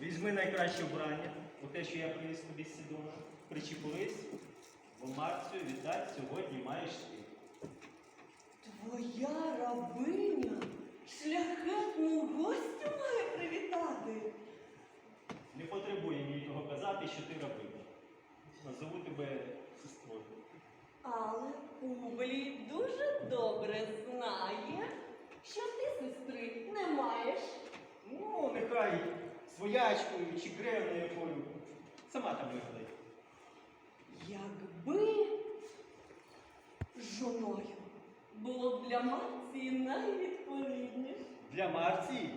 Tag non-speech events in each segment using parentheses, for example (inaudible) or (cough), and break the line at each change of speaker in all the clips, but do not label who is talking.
Візьми найкраще вбрання, у те, що я приніс тобі з Сідона. Причепились, бо Марцію віддать сьогодні маєш ти.
Твоя рабиня шляхетну гостю має привітати.
Не потребує мені того казати, що ти рабиня. Назову тебе сестрою.
Але Публій дуже добре знає, що ти сестри не маєш.
Ну, нехай своячкою чи кревною якою. Сама там вигадай.
Якби жоною було б для Марції найвідповідніше.
Для Марції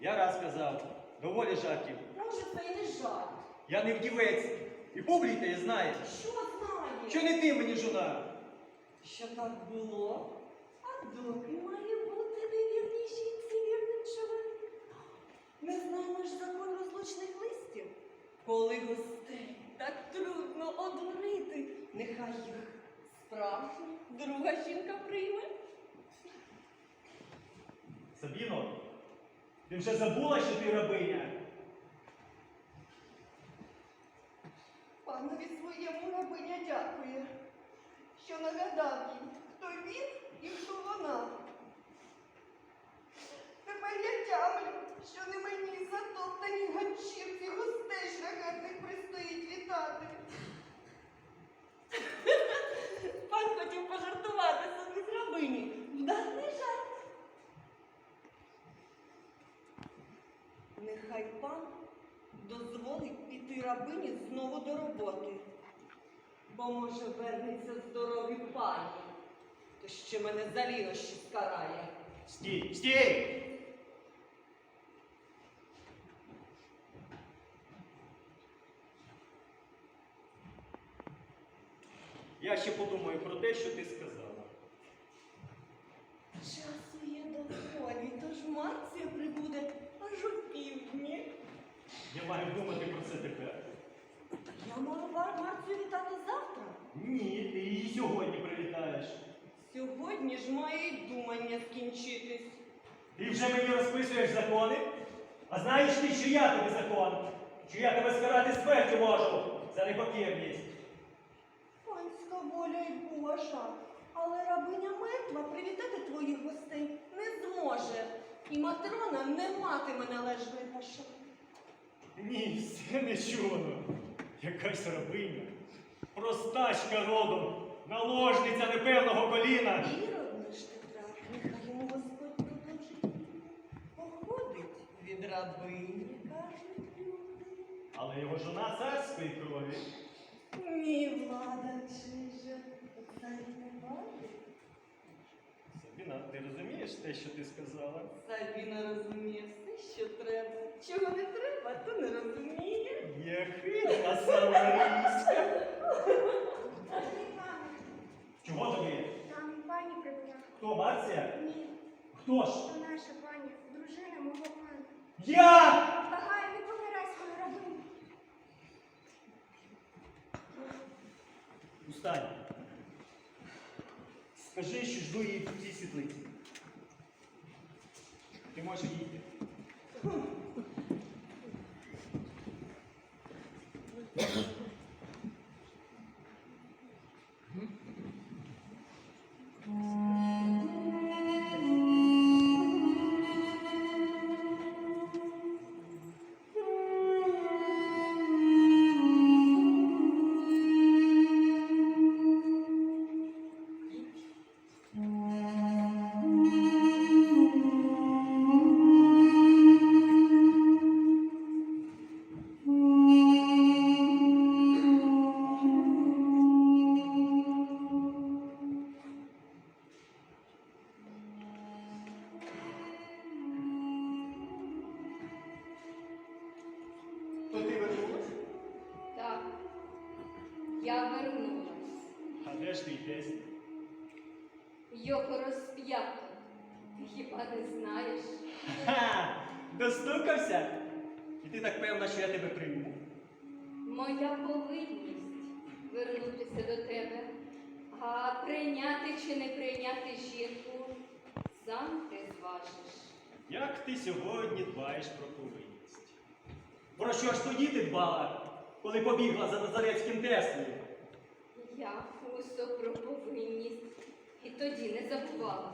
я раз казав, доволі жартів.
Може, це й не жарт.
Я не вдівець. І публій те знає,
Що знає?
що не ти мені жона.
Що так було, а доки має Коли гостей так трудно одурити, нехай їх справжня друга жінка прийме.
Сабіно, ти вже забула, що ти рабиня?
Панові своєму рабиня дякує, що нагадав їй, хто він і хто вона. Тепер я тямлю, що не мені затоптані ганчірці гостей шляхетних пристоїть.
Пан хотів пожартувати собі з рабині. Вдатний жарт. Нехай пан дозволить піти рабині знову до роботи. Бо може вернеться здорові пані, то ще мене за лінощі скарає.
Стій, стій! Я ще подумаю про те, що ти сказала.
Часу є доволі, тож Марція прибуде аж у півдні.
Я маю думати про це тепер.
Я Мар- Марцію вітати завтра.
Ні, ти її сьогодні привітаєш.
Сьогодні ж має й думання скінчитись.
Ти вже мені розписуєш закони? А знаєш ти, що я тобі закон? Що я тебе скарати смертю можу за непокірність?
Панська воля й Божа, але рабиня мертва привітати твоїх гостей не зможе. І Матрона не матиме належної пошани.
Ні, все не чуно. Якась рабиня, простачка родом, наложниця непевного коліна.
Ірод наш Петра, нехай йому Господь продовжить. Походить від рабині, кажуть люди.
Але його жона царської крові.
Ні, влада чижа, царі не бачить.
Сабіна, ти розумієш те, що ти сказала?
Сабіна розуміє все, що треба. Чого не треба, то не розуміє.
Є хитра самарійська. Чого тобі?
там пані прибула.
Хто Марція?
Ні,
Хто ж?
то наша пані, дружина мого пана.
Я! Світлиці. Ти можеш їти. А де ж твій тесть?
Його розп'ято. Ти хіба не знаєш?
Ха! Достукався? І ти так певна, що я тебе прийму.
Моя повинність вернутися до тебе, а прийняти чи не прийняти жінку сам ти зважиш.
Як ти сьогодні дбаєш про повинність? про що ж тоді ти дбала, коли побігла за Назарецьким Теслою?
Я фусо про повинність і тоді не забувала.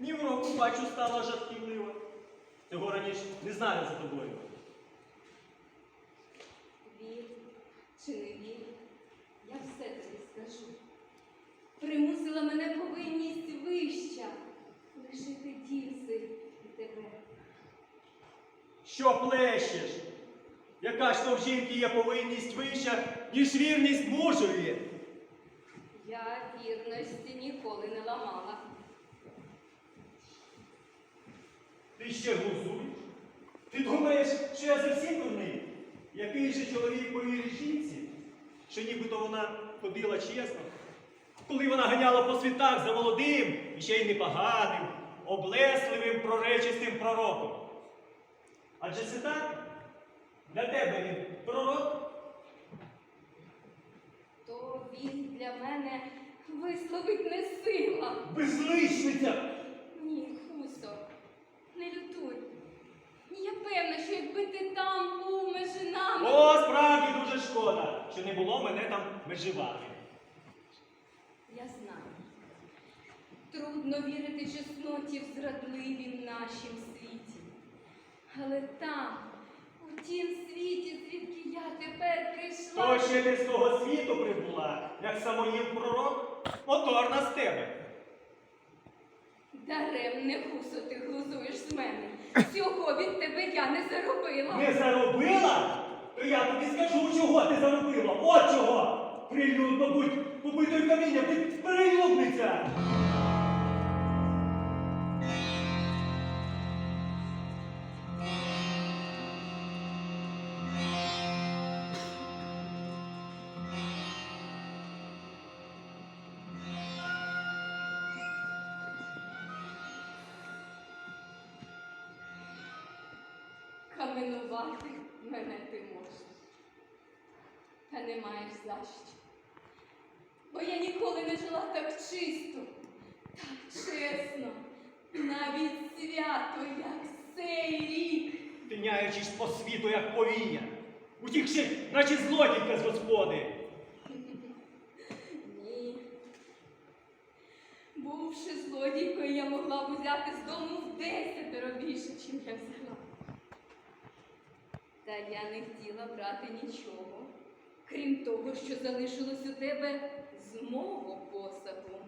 Ні в року, бачу, стала жартівлива. Цього раніше не знаю за тобою.
Вір чи не вір, я все тобі скажу. Примусила мене повинність вища лишити дівси і тебе.
Що плещеш? Яка ж то в жінки є повинність вища, ніж вірність мужові?
Я вірності ніколи не ламала.
Ти ще глузуєш? Ти думаєш, що я зовсім дурний? Який же чоловік повірить жінці, що нібито вона ходила чесно, коли вона ганяла по світах за молодим і ще й непоганим, облесливим проречистим пророком. Адже це так? Для тебе він пророк?
То він для мене висловить не сила.
Безличниця!
Ні, Хусо, не лютуй. Я певна, що якби ти там був межи нами.
О, справді дуже шкода, що не було мене там меживати.
Я знаю. Трудно вірити чесноті в зрадливім нашім світі. Але там, у тім світі, звідки я тепер прийшла.
То ще ти з того світу прибула, як самоїв пророк, моторна з тебе.
Даремне гусо ти глузуєш з мене. Цього від тебе я не заробила.
Не заробила? То я тобі скажу, чого ти заробила. От чого! Прилюдно будь побитою камінням, ти прилюдниця!
Каменувати мене ти можеш. Та не маєш за що. Бо я ніколи не жила так чисто, так чесно, навіть свято, як цей рік.
Тиняючись по світу, як повія, утікши, наче злодійка з господи. (laughs)
Ні. Бувши злодійкою, я могла б взяти з дому в десятеро більше, чим я взяла. Та я не хотіла брати нічого, крім того, що залишилось у тебе з мого посагу.